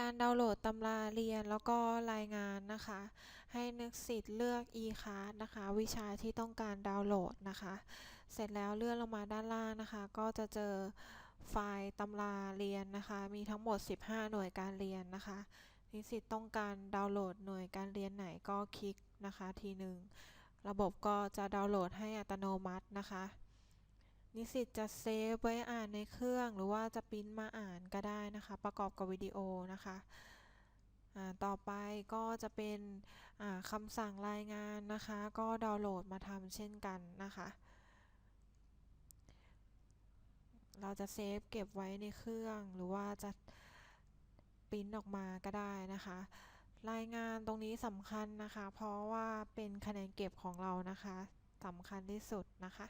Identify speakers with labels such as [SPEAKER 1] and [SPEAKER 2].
[SPEAKER 1] การดาวน์โหลดตำราเรียนแล้วก็รายงานนะคะ ให้นักศิษย์เลือก e-card นะคะ วิชาที่ต้องการดาวน์โหลดนะคะ เสร็จแล้วเลื่อนลงมาด้านล่างนะคะ ก็จะเจอไฟล์ตำราเรียนนะคะ มีทั้งหมด 15 หน่วยการเรียนนะคะ นิสิตต้องการดาวน์โหลดหน่วยการเรียนไหนก็คลิกนะคะทีหนึ่งระบบก็จะดาวน์โหลดให้อัตโนมัตินะคะ นิสิตจะเซฟไว้อ่านในเครื่อง หรือว่าจะปริ้นมาอ่านก็ได้นะคะ ประกอบกับวิดีโอนะคะต่อไปก็จะเป็นคำสั่งรายงานนะคะ ก็ดาวน์โหลดมาทำเช่นกันนะคะ เราจะเซฟเก็บไว้ในเครื่องหรือว่าจะปริ้นออกมาก็ได้นะคะ รายงานตรงนี้สำคัญนะคะ เพราะว่าเป็นคะแนนเก็บของเรานะคะสำคัญที่สุดนะคะ